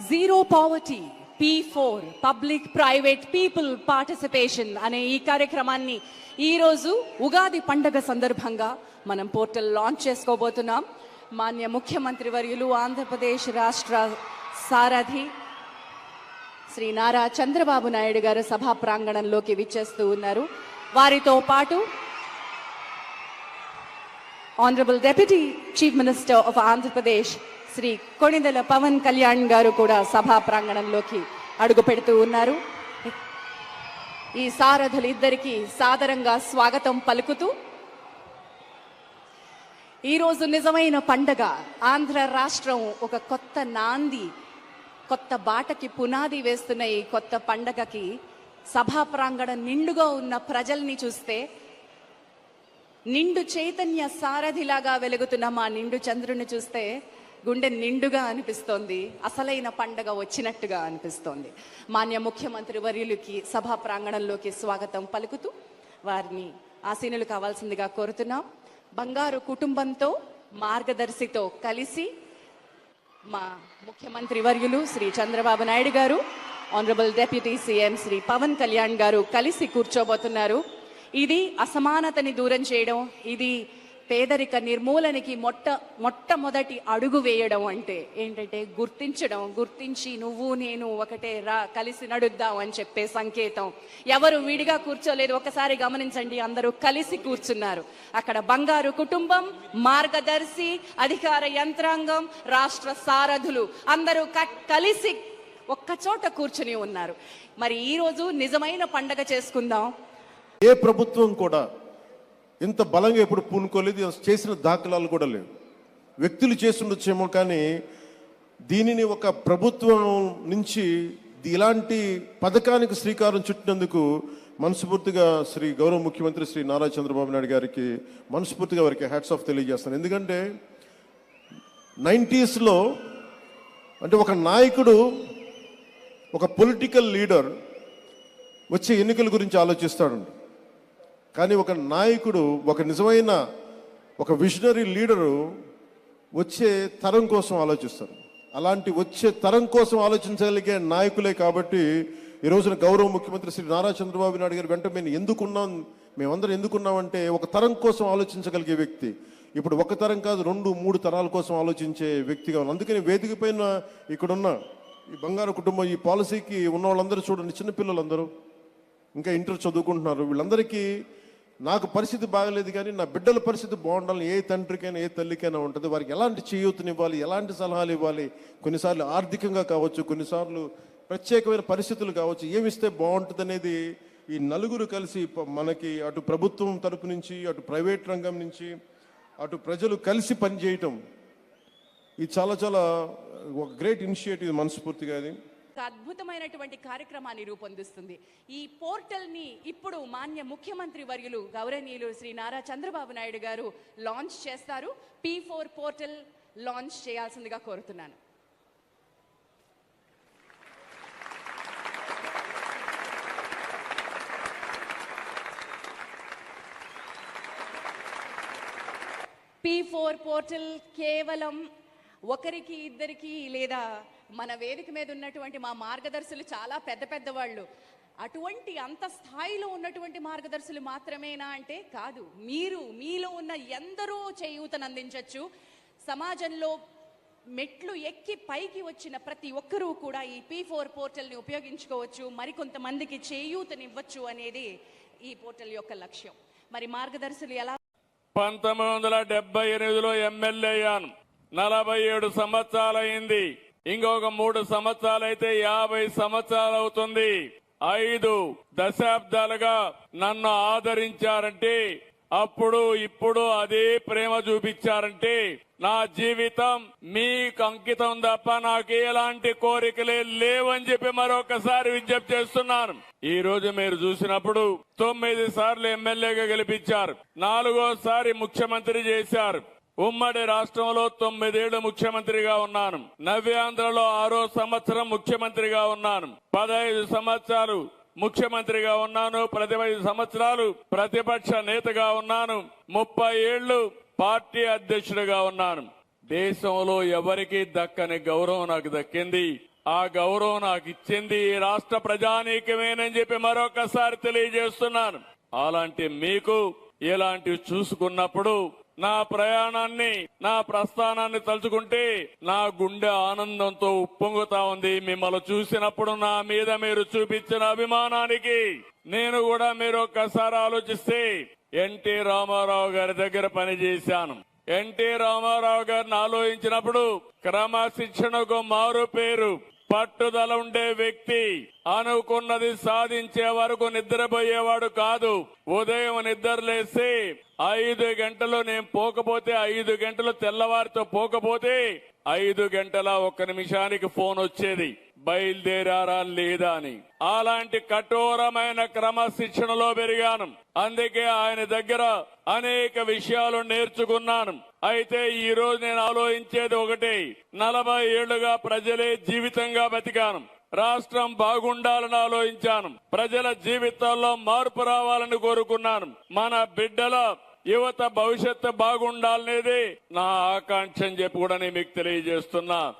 Zero poverty P four public private people participation అనే ఈ కార్యక్రమాన్ని ఈరోజు ఉగాది పండగ సందర్భంగా మనం పోర్టల్ లాంచ్ చేసుకోబోతున్నాం. మాన్య ముఖ్యమంత్రి వర్యులు ఆంధ్రప్రదేశ్ రాష్ట్ర సారథి శ్రీ నారా చంద్రబాబు నాయుడు గారు సభా ప్రాంగణంలోకి విచ్చేస్తూ ఉన్నారు. వారితో పాటు honourable deputy chief minister of Andhra Pradesh Shri Konidela Pawan Kalyan garu కూడా సభా ప్రాంగణంలోకి అడుగు పెడుతూ ఉన్నారు. ఈ సారథులు ఇద్దరికి సాదరంగా స్వాగతం పలుకుతూ ఈరోజు నిజమైన పండగ. ఆంధ్ర రాష్ట్రం ఒక కొత్త నాంది కొత్త బాటకి పునాది వేస్తున్న ఈ కొత్త పండగకి సభా ప్రాంగణం నిండుగా ఉన్న ప్రజల్ని చూస్తే నిండు చైతన్య సారథిలాగా వెలుగుతున్న మా నిండు చంద్రుని చూస్తే గుండె నిండుగా అనిపిస్తోంది. అసలైన పండగ వచ్చినట్టుగా అనిపిస్తోంది. మాన్య ముఖ్యమంత్రి వర్యులకి సభా ప్రాంగణంలోకి స్వాగతం పలుకుతూ వారిని ఆసీనులు కావాల్సిందిగా కోరుతున్నాం. బంగారు కుటుంబంతో మార్గదర్శితో కలిసి మా ముఖ్యమంత్రి వర్యులు Shri Chandrababu Naidu garu honourable deputy CM Shri Pawan Kalyan garu కలిసి కూర్చోబోతున్నారు. ఇది అసమానతని దూరం చేయడం ఇది పేదరిక నిర్మూలనకి మొట్ట మొట్టమొదటి అడుగు వేయడం అంటే ఏంటంటే గుర్తించడం గుర్తించి నువ్వు నేను ఒకటే రా కలిసి నడుద్దాం అని చెప్పే సంకేతం. ఎవరు విడిగా కూర్చోలేదు ఒకసారి గమనించండి అందరూ కలిసి కూర్చున్నారు. అక్కడ బంగారు కుటుంబం మార్గదర్శి అధికార యంత్రాంగం రాష్ట్ర సారథులు అందరూ కలిసి ఒక్క చోట కూర్చుని ఉన్నారు. మరి ఈరోజు నిజమైన పండగ చేసుకుందాం. ఏ ప్రభుత్వం కూడా ఇంత బలంగా ఎప్పుడు పూనుకోలేదు చేసిన దాఖలాలు కూడా లేవు. వ్యక్తులు చేస్తుండొచ్చేమో కానీ దీనిని ఒక ప్రభుత్వం నుంచి ఇలాంటి పథకానికి శ్రీకారం చుట్టినందుకు మనస్ఫూర్తిగా శ్రీ గౌరవ ముఖ్యమంత్రి శ్రీ నారా చంద్రబాబు నాయుడు గారికి మనస్ఫూర్తిగా వారికి హ్యాట్స్ ఆఫ్ తెలియజేస్తాను. ఎందుకంటే నైంటీస్లో అంటే ఒక నాయకుడు ఒక పొలిటికల్ లీడర్ వచ్చే ఎన్నికల గురించి ఆలోచిస్తాడు కానీ ఒక నాయకుడు ఒక నిజమైన ఒక విజనరీ లీడరు వచ్చే తరం కోసం ఆలోచిస్తారు. అలాంటి వచ్చే తరం కోసం ఆలోచించగలిగే నాయకులే కాబట్టి ఈ రోజున గౌరవ ముఖ్యమంత్రి శ్రీ నారా చంద్రబాబు నాయుడు గారు వెంట మేము ఎందుకున్నాం మేమందరం ఎందుకున్నామంటే ఒక తరం కోసం ఆలోచించగలిగే వ్యక్తి. ఇప్పుడు ఒక తరం కాదు రెండు మూడు తరాల కోసం ఆలోచించే వ్యక్తిగా ఉన్నాం. అందుకని వేదిక పైన ఇక్కడున్న ఈ బంగారు కుటుంబం ఈ పాలసీకి ఉన్న వాళ్ళందరూ చూడండి చిన్నపిల్లలందరూ ఇంకా ఇంటర్ చదువుకుంటున్నారు. వీళ్ళందరికీ నాకు పరిస్థితి బాగలేదు కానీ నా బిడ్డల పరిస్థితి బాగుండాలని ఏ తండ్రికైనా ఏ తల్లికైనా ఉంటుంది. వారికి ఎలాంటి చేయూతనివ్వాలి ఎలాంటి సలహాలు ఇవ్వాలి కొన్నిసార్లు ఆర్థికంగా కావచ్చు కొన్నిసార్లు ప్రత్యేకమైన పరిస్థితులు కావచ్చు ఏమిస్తే బాగుంటుంది అనేది ఈ నలుగురు కలిసి మనకి అటు ప్రభుత్వం తరపు నుంచి అటు ప్రైవేట్ రంగం నుంచి అటు ప్రజలు కలిసి పనిచేయటం. ఇది చాలా చాలా ఒక గ్రేట్ ఇనిషియేటివ్ మనస్ఫూర్తిగా అది. ఒక అద్భుతమైనటువంటి కార్యక్రమాన్ని రూపొందిస్తుంది. ఈ పోర్టల్ని ఇప్పుడు మాన్య ముఖ్యమంత్రి వర్యులు గౌరవనీయులు శ్రీ నారా చంద్రబాబు నాయుడు గారు లాంచ్ చేస్తారు. పీ ఫోర్ పోర్టల్ లాంచ్ చేయాల్సిందిగా కోరుతున్నాను. పీ ఫోర్ పోర్టల్ కేవలం ఒకరికి ఇద్దరికి లేదా మన వేదిక మీద ఉన్నటువంటి మా మార్గదర్శులు చాలా పెద్ద పెద్ద వాళ్ళు. అటువంటి అంత స్థాయిలో ఉన్నటువంటి మార్గదర్శులు మాత్రమేనా అంటే కాదు. మీరు మీలో ఉన్న ఎందరో చేయూతను అందించవచ్చు సమాజంలో మెట్లు ఎక్కి పైకి వచ్చిన ప్రతి ఒక్కరూ కూడా ఈ పీ ఫోర్ పోర్టల్ని ఉపయోగించుకోవచ్చు. మరికొంతమందికి చేయూతనివ్వచ్చు అనేది ఈ పోర్టల్ యొక్క లక్ష్యం. మరి మార్గదర్శులు ఎలా పంతొమ్మిది వందల డెబ్బై ఎనిమిదిలో ఎమ్మెల్యే అయ్యాను. నలభై ఏడు సంవత్సరాలైంది. ఇంకొక మూడు సంవత్సరాలైతే యాభై సంవత్సరాలు అవుతుంది ఐదు దశాబ్దాలుగా నన్ను ఆదరించారంటే అప్పుడు ఇప్పుడు అదే ప్రేమ చూపించారంటే నా జీవితం మీకు అంకితం తప్ప నాకు ఎలాంటి కోరికలే లేవని చెప్పి మరొకసారి విజ్ఞప్తి చేస్తున్నాను. ఈ రోజు మీరు చూసినప్పుడు తొమ్మిది సార్లు ఎమ్మెల్యేగా గెలిపించారు. నాలుగోసారి ముఖ్యమంత్రి చేశారు. ఉమ్మడి రాష్ట్రంలో తొమ్మిదేళ్ళు ముఖ్యమంత్రిగా ఉన్నాను. నవ్యాంధ్రలో ఆరో సంవత్సరం ముఖ్యమంత్రిగా ఉన్నాను. పదహైదు సంవత్సరాలు ముఖ్యమంత్రిగా ఉన్నాను. పదిహైదు సంవత్సరాలు ప్రతిపక్ష నేతగా ఉన్నాను. ముప్పై ఏళ్ళు పార్టీ అధ్యక్షుడిగా ఉన్నాను. దేశంలో ఎవరికీ దక్కని గౌరవం నాకు దక్కింది. ఆ గౌరవం నాకు ఇచ్చింది రాష్ట్ర ప్రజానీకమేనని చెప్పి మరొకసారి తెలియజేస్తున్నాను. అలాంటి మీకు ఇలాంటివి చూసుకున్నప్పుడు నా ప్రయాణాన్ని నా ప్రస్థానాన్ని తలుచుకుంటే నా గుండె ఆనందంతో ఉప్పొంగుతా ఉంది. మిమ్మల్ని చూసినప్పుడు నా మీద మీరు చూపించిన అభిమానానికి నేను కూడా మీరు ఒక్కసారి ఆలోచిస్తే ఎన్టీ రామారావు గారి దగ్గర పనిచేశాను. ఎన్టీ రామారావు గారిని ఆలోచించినప్పుడు క్రమశిక్షణకు మారు పేరు పట్టుదల ఉండే వ్యక్తి అనుకున్నది సాధించే వరకు నిద్రపోయేవాడు కాదు. ఉదయం నిద్రలేసి ఐదు గంటలు నేను పోకపోతే ఐదు గంటలు తెల్లవారితో పోకపోతే ఐదు గంటల ఒక్క నిమిషానికి ఫోన్ వచ్చేది. బయలుదేరారా లేదా అని. అలాంటి కఠోరమైన క్రమశిక్షణలో పెరిగాను. అందుకే ఆయన దగ్గర అనేక విషయాలు నేర్చుకున్నాను. అయితే ఈ రోజు నేను ఆలోచించేది ఒకటి. నలభై ఏళ్ళుగా ప్రజలే జీవితంగా బతికాను. రాష్ట్రం బాగుండాలని ఆలోచించాను. ప్రజల జీవితాల్లో మార్పు రావాలని కోరుకున్నాను. మన బిడ్డల యువత భవిష్యత్తు బాగుండాలనేది నా ఆకాంక్ష అని చెప్పి కూడా నేను మీకు తెలియజేస్తున్నా.